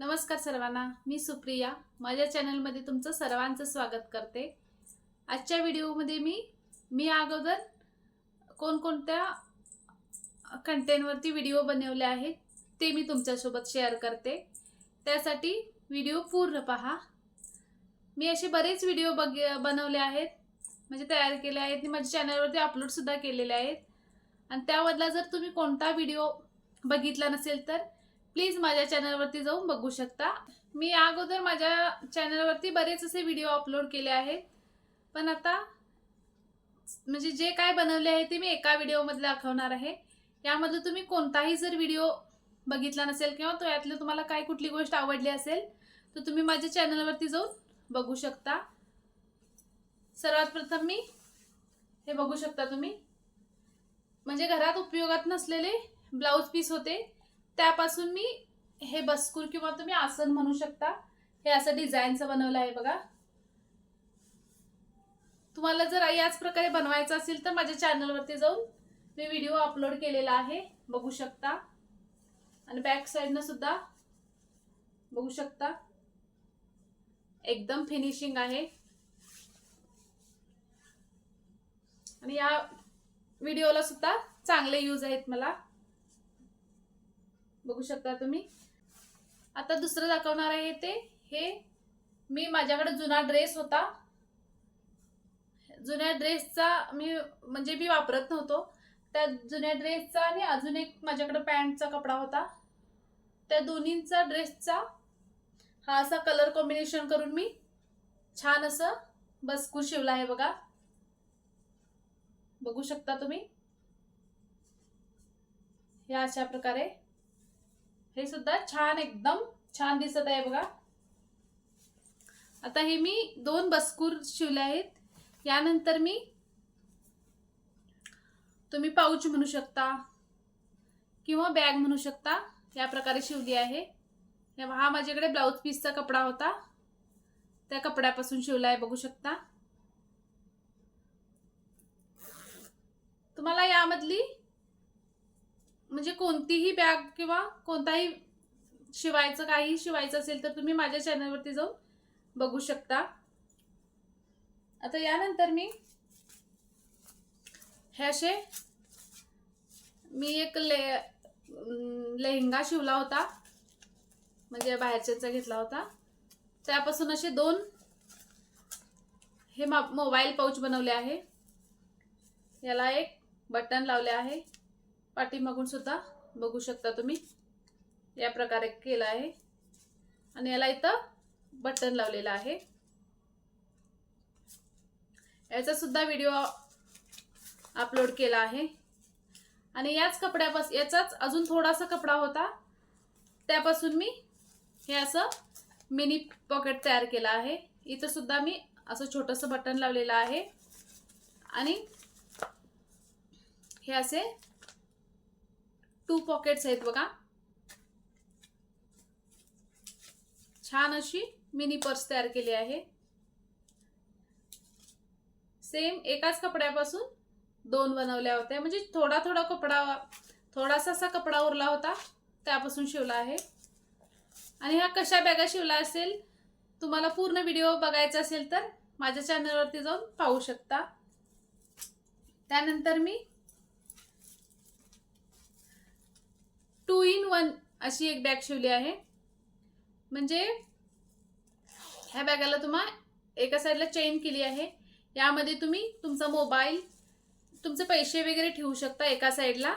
नमस्कार सर्वांना मी सुप्रिया. माझ्या चॅनलमध्ये तुमचं सर्वांचं स्वागत करते. आजच्या व्हिडिओमध्ये मी मी अगोदर कोणकोणत्या कंटेंटवरती व्हिडिओ बनवले आहेत ते मी तुमच्यासोबत शेअर करते. त्यासाठी व्हिडिओ पूर्ण पहा. मी असे बरेच व्हिडिओ बघ बनवले आहेत म्हणजे तयार केले आहेत. आणि माझ्या चॅनलवरती अपलोडसुद्धा केलेले आहेत. आणि त्यामधला जर तुम्ही कोणता व्हिडिओ बघितला नसेल तर प्लीज माझ्या चॅनलवरती जाऊन बघू शकता. मी अगोदर माझ्या चॅनलवरती बरेच असे व्हिडिओ अपलोड केले आहेत. पण आता म्हणजे जे काय बनवले आहे ते मी एका व्हिडिओमध्ये दाखवणार आहे. यामधलं तुम्ही कोणताही जर व्हिडिओ बघितला नसेल किंवा तो यातलं तुम्हाला काय कुठली गोष्ट आवडली असेल तर तुम्ही माझ्या चॅनलवरती जाऊन बघू शकता. सर्वात प्रथम मी हे बघू शकता तुम्ही. म्हणजे घरात उपयोगात नसलेले ब्लाऊज पीस होते. त्यापासून मी हे बस्कूर किंवा तुम्ही आसन म्हणू शकता. हे असं डिझाईनचं बनवलं आहे बघा. तुम्हाला जर याच प्रकारे बनवायचं असेल तर माझ्या चॅनलवरती जाऊन मी व्हिडिओ अपलोड केलेला आहे. बघू शकता. आणि बॅक साईडनं सुद्धा बघू शकता. एकदम फिनिशिंग आहे. आणि या व्हिडिओला सुद्धा चांगले यूज आहेत मला. बघू शकता तुम्ही. आता दुसरं दाखवणार आहे ते. हे मी माझ्याकडे जुना ड्रेस होता. जुन्या ड्रेसचा मी म्हणजे मी वापरत नव्हतो. त्या जुन्या ड्रेसचा आणि अजून एक माझ्याकडे पॅन्टचा कपडा होता. त्या दोन्हींचा ड्रेसचा हा असा कलर कॉम्बिनेशन करून मी छान असं बसकूर शिवला आहे बघा. बघू शकता तुम्ही. या अशा प्रकारे हे सुद्धा छान एकदम छान दिसत आहे बघा. आता हे मी दोन बस्कूर शिवले आहेत. यानंतर मी तुम्ही पाऊच म्हणू शकता किंवा बॅग म्हणू शकता या प्रकारे शिवली आहे. हा माझ्याकडे ब्लाऊज पीसचा कपडा होता. त्या कपड्यापासून शिवला आहे बघू शकता. तुम्हाला यामधली म्हणजे कोणतीही बॅग किंवा कोणताही शिवायचं काही शिवायचं असेल तर तुम्ही माझ्या चॅनलवरती जाऊन बघू शकता. आता यानंतर मी हे असे मी एक ले लेहंगा शिवला होता. म्हणजे बाहेरच्यांचा घेतला होता. त्यापासून असे दोन हे मोबाईल पाऊच बनवले आहे. याला एक बटन लावले आहे. पाठीमागून सुद्धा बघू शकता तुम्ही. या प्रकारे केलं आहे. आणि याला इथं बटन लावलेलं आहे. याचा सुद्धा व्हिडिओ अपलोड केला आहे. आणि याच कपड्यापासून याचाच अजून थोडासा कपडा होता. त्यापासून मी हे असं मिनी पॉकेट तयार केलं आहे. इथं सुद्धा मी असं छोटंसं बटन लावलेलं आहे. आणि हे असे टू पॉकेट्स आहेत बघा. छान अशी मिनी पर्स तयार केली आहे. सेम एकाच कपड्यापासून दोन बनवल्या होत्या. म्हणजे थोडा थोडा कपडा थोडासा असा कपडा उरला होता त्यापासून शिवला आहे. आणि ह्या कशा बॅगा शिवला असेल तुम्हाला पूर्ण व्हिडिओ बघायचा असेल तर माझ्या चॅनलवरती जाऊन पाहू शकता. त्यानंतर मी टू इन वन अशी एक बॅग शिवली आहे. म्हणजे ह्या बॅगाला तुम्हा एका साईडला चेन केली आहे. यामध्ये तुम्ही तुमचा मोबाईल तुमचे पैसे वगैरे ठेवू शकता एका साईडला.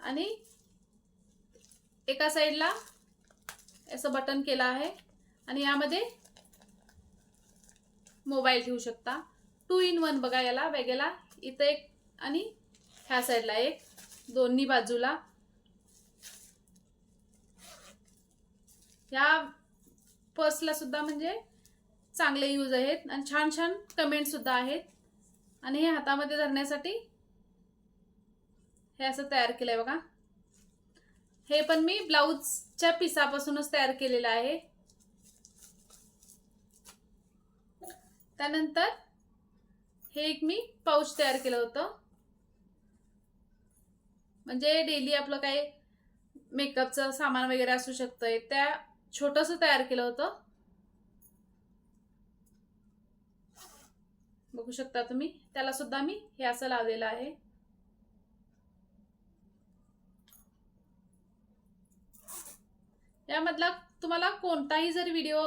आणि एका साईडला असं बटन केलं आहे. आणि यामध्ये मोबाईल ठेवू शकता. टू इन वन बघा याला बॅगेला. इथं एक आणि ह्या साईडला एक. दोन्ही बाजूला. ह्या पर्सला सुद्धा म्हणजे चांगले यूज आहेत. आणि छान छान कमेंट सुद्धा आहेत. आणि हे हातामध्ये धरण्यासाठी हे असं तयार केलं आहे बघा. हे पण मी ब्लाऊजच्या पिसापासूनच तयार केलेलं आहे. त्यानंतर हे एक मी पाऊच तयार केलं होतं. म्हणजे डेली आपलं काय मेकअपचं सामान वगैरे असू शकतंय. त्या छोटस तयार केलं होतं. बघू शकता तुम्ही. त्याला सुद्धा मी हे असं लावलेलं आहे. यामधला तुम्हाला कोणताही जर व्हिडिओ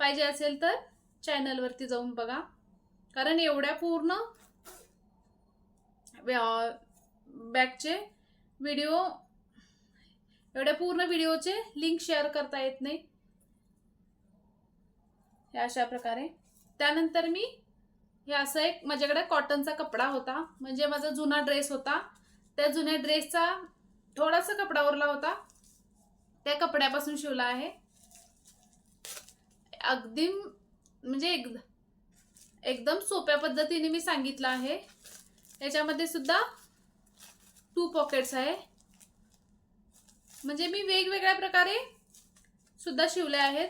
पाहिजे असेल तर चॅनलवरती जाऊन बघा. कारण एवढ्या पूर्ण बॅकचे व्हिडिओ एवढ्या पूर्ण व्हिडिओचे लिंक शेअर करता येत नाही. हे अशा प्रकारे. त्यानंतर मी हे असं एक माझ्याकडे कॉटनचा कपडा होता. म्हणजे माझा जुना ड्रेस होता. त्या जुन्या ड्रेसचा थोडासा कपडा उरला होता. त्या कपड्यापासून शिवला आहे. अगदी म्हणजे एक एकदम सोप्या पद्धतीने मी सांगितलं आहे. याच्यामध्ये सुद्धा टू पॉकेट्स आहे. म्हणजे मी वेगवेगळ्या प्रकारे सुद्धा शिवले आहेत.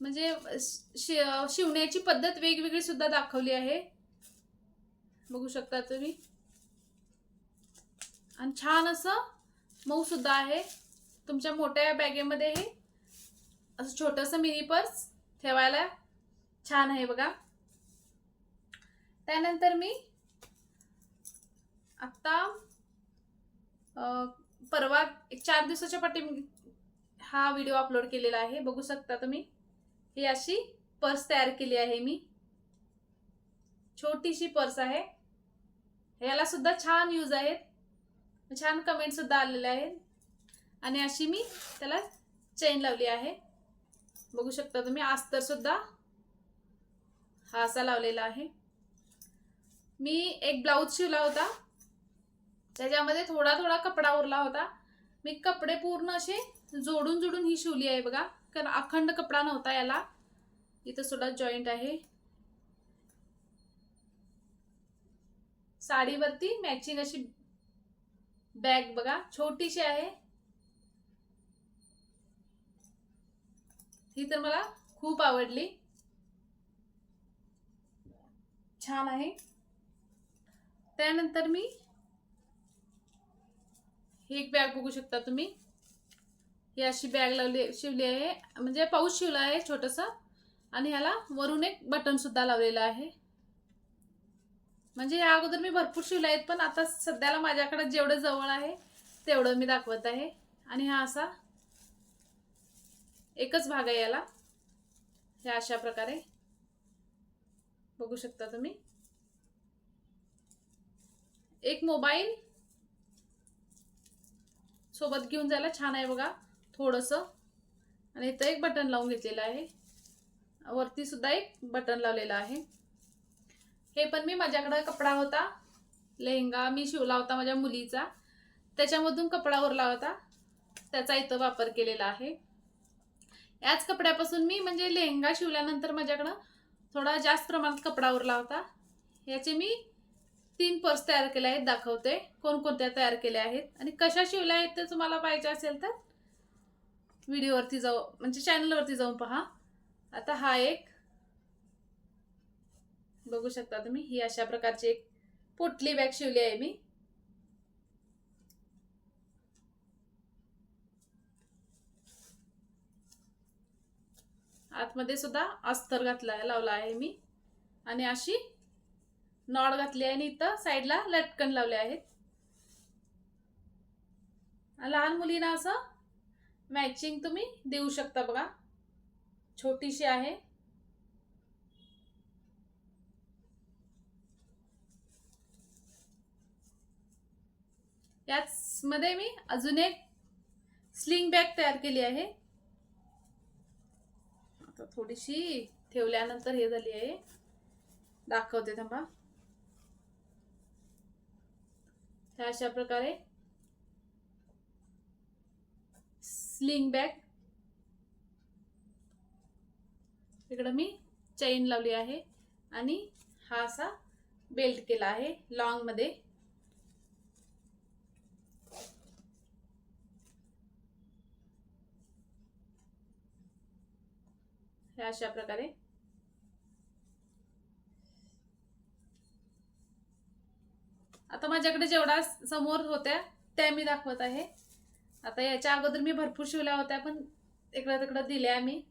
म्हणजे शि शिवण्याची पद्धत वेगवेगळी सुद्धा दाखवली आहे. बघू शकता तुम्ही. आणि छान असं मऊ सुद्धा आहे. तुमच्या मोठ्या बॅगेमध्ये हे असं छोटंसं मिनी पर्स ठेवायला छान आहे बघा. त्यानंतर मी आत्ता परवा एक चार दिवसाच्या पाठी हा व्हिडिओ अपलोड केलेला आहे. बघू शकता तुम्ही. ही अशी पर्स तयार केली आहे मी. छोटीशी पर्स आहे. याला सुद्धा छान यूज आहेत. छान कमेंट सुद्धा आलेले आहेत. आणि अशी मी त्याला चेन लावली आहे. बघू शकता तुम्ही अस्तर सुद्धा हा असा लावलेला आहे. मी एक ब्लाऊज शिवला होता. त्याच्यामध्ये थोडा थोडा कपडा उरला होता. मी कपडे पूर्ण असे जोडून जोडून ही शिवली आहे बघा. कारण अखंड कपडा नव्हता याला. इथं सुद्धा जॉईंट आहे. साडीवरती मॅचिंग अशी बॅग बघा. छोटीशी आहे. ही तर मला खूप आवडली. छान आहे. त्यानंतर मी ही एक बॅग बघू शकता तुम्ही. ही अशी बॅग लावली शिवली आहे. म्हणजे पाऊस शिवला आहे छोटंसं. आणि ह्याला वरून एक बटन सुद्धा लावलेलं आहे. म्हणजे या अगोदर मी भरपूर शिवले आहेत पण आता सध्याला माझ्याकडे जेवढं जवळ आहे तेवढं मी दाखवत आहे. आणि हा असा एकच भाग आहे याला. ह्या अशा प्रकारे. बघू शकता तुम्ही. एक मोबाईल सोबत घेऊन जायला छान आहे बघा थोडंसं. आणि इथं एक बटन लावून घेतलेलं आहे. वरती सुद्धा एक बटन लावलेलं आहे. हे पण मी माझ्याकडं कपडा होता लेहंगा मी शिवला होता माझ्या मुलीचा. त्याच्यामधून कपडा उरला होता त्याचा इथं वापर केलेला आहे. याच कपड्यापासून मी म्हणजे लेहंगा शिवल्यानंतर माझ्याकडं थोडा जास्त प्रमाणात कपडा उरला होता. याचे मी तीन पर्स तयार केले आहेत दाखवते. कोणकोणत्या तयार केल्या आहेत आणि कशा शिवल्या आहेत ते तुम्हाला पाहिजे असेल तर व्हिडिओवरती जाऊ म्हणजे चॅनलवरती जाऊन पहा. आता हा एक बघू शकता तुम्ही ही अशा प्रकारची एक पोटली बॅग शिवली आहे मी. आतमध्ये सुद्धा अस्तर घातला लावला आहे मी. आणि अशी नॉड घातली आहे आणि इथं साईडला लटकन लावले आहेत. लहान मुलींना असं मॅचिंग तुम्ही देऊ शकता बघा. छोटीशी आहे. याच मध्ये मी अजून एक स्लिंग बॅग तयार केली आहे. आता थोडीशी ठेवल्यानंतर हे झाली आहे. दाखवते थांबा. ह्या अशा प्रकारे स्लिंग बॅग इकडं मी चैन लावली आहे आणि हा असा बेल्ट केला आहे लॉंगमध्ये ह्या अशा प्रकारे आता माझ्याकडे जेवढा समोर होत्या त्या मी दाखवत आहे. आता याच्या अगोदर मी भरपूर शिवल्या होत्या पण इकडं तिकडं दिल्या मी.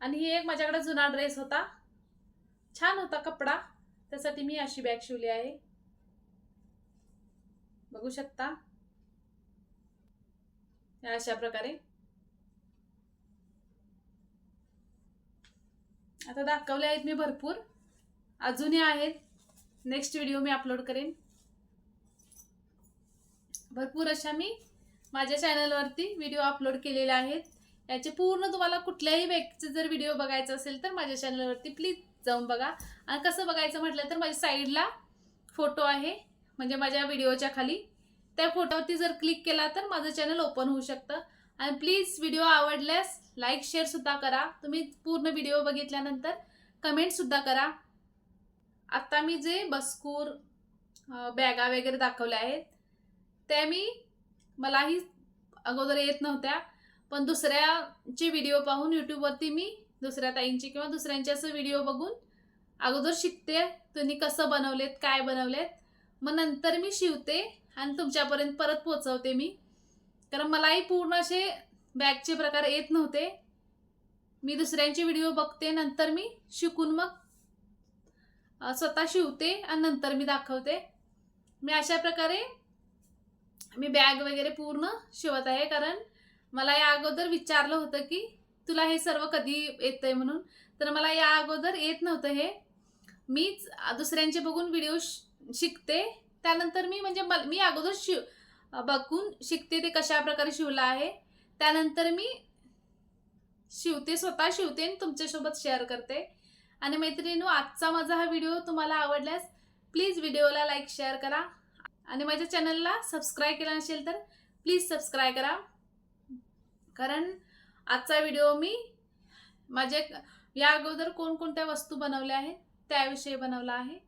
आणि ही एक माझ्याकडे जुना ड्रेस होता. छान होता कपडा. त्यासाठी मी अशी बॅग शिवली आहे. बघू शकता. अशा प्रकारे. आता दाखवले आहेत मी भरपूर. अजूनही आहेत. नेक्स्ट व्हिडिओ मी अपलोड करेन. भरपूर अशा मी माझ्या चॅनलवरती व्हिडिओ अपलोड केलेले आहेत. याचे पूर्ण तुम्हाला कुठल्याही व्यक्तीचे जर व्हिडिओ बघायचा असेल तर माझ्या चॅनलवरती प्लीज जाऊन बघा. आणि कसं बघायचं म्हटलं तर माझ्या साईडला फोटो आहे. म्हणजे माझ्या व्हिडिओच्या खाली. त्या फोटोवरती जर क्लिक केला तर माझं चॅनल ओपन होऊ शकतं. आणि प्लीज व्हिडिओ आवडल्यास लाईक शेअरसुद्धा करा. तुम्ही पूर्ण व्हिडिओ बघितल्यानंतर कमेंटसुद्धा करा. आत्ता मी जे बस्कूर बॅगा वगैरे दाखवल्या आहेत त्या मी मलाही अगोदर येत नव्हत्या. पण दुसऱ्याचे व्हिडिओ पाहून यूट्यूबवरती मी दुसऱ्या ताईंचे किंवा दुसऱ्यांचे असं व्हिडिओ बघून अगोदर शिकते तुम्ही कसं बनवलेत काय बनवलेत. मग नंतर मी शिवते आणि तुमच्यापर्यंत परत पोचवते मी. कारण मलाही पूर्ण असे बॅगचे प्रकार येत नव्हते. मी दुसऱ्यांचे व्हिडिओ बघते नंतर मी शिकून मग स्वतः शिवते आणि नंतर मी दाखवते. मी अशा प्रकारे मी बॅग वगैरे पूर्ण शिवत आहे कारण मला या अगोदर विचारलं होतं की तुला हे सर्व कधी येतंय म्हणून? तर मला या अगोदर येत नव्हतं हे. मीच दुसऱ्यांचे बघून व्हिडिओ शिकते. त्यानंतर मी म्हणजे मल- मी अगोदर शिव बघून शिकते ते कशा प्रकारे शिवलं आहे. त्यानंतर मी शिवते स्वतः शिवते आणि तुमच्यासोबत शेअर करते. आणि मैत्रिणीनो आजचा माझा हा व्हिडिओ तुम्हाला आवडल्यास प्लीज व्हिडिओला लाईक शेअर करा. आणि माझ्या चॅनलला सबस्क्राईब केला नसेल तर प्लीज सबस्क्राईब करा. कारण आजचा व्हिडिओ मी माझे या अगोदर कोणकोणत्या वस्तू बनवल्या आहेत त्याविषयी बनवला आहे.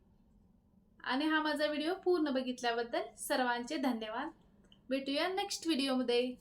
आणि हा माझा व्हिडिओ पूर्ण बघितल्याबद्दल सर्वांचे धन्यवाद. भेटूया नेक्स्ट व्हिडिओमध्ये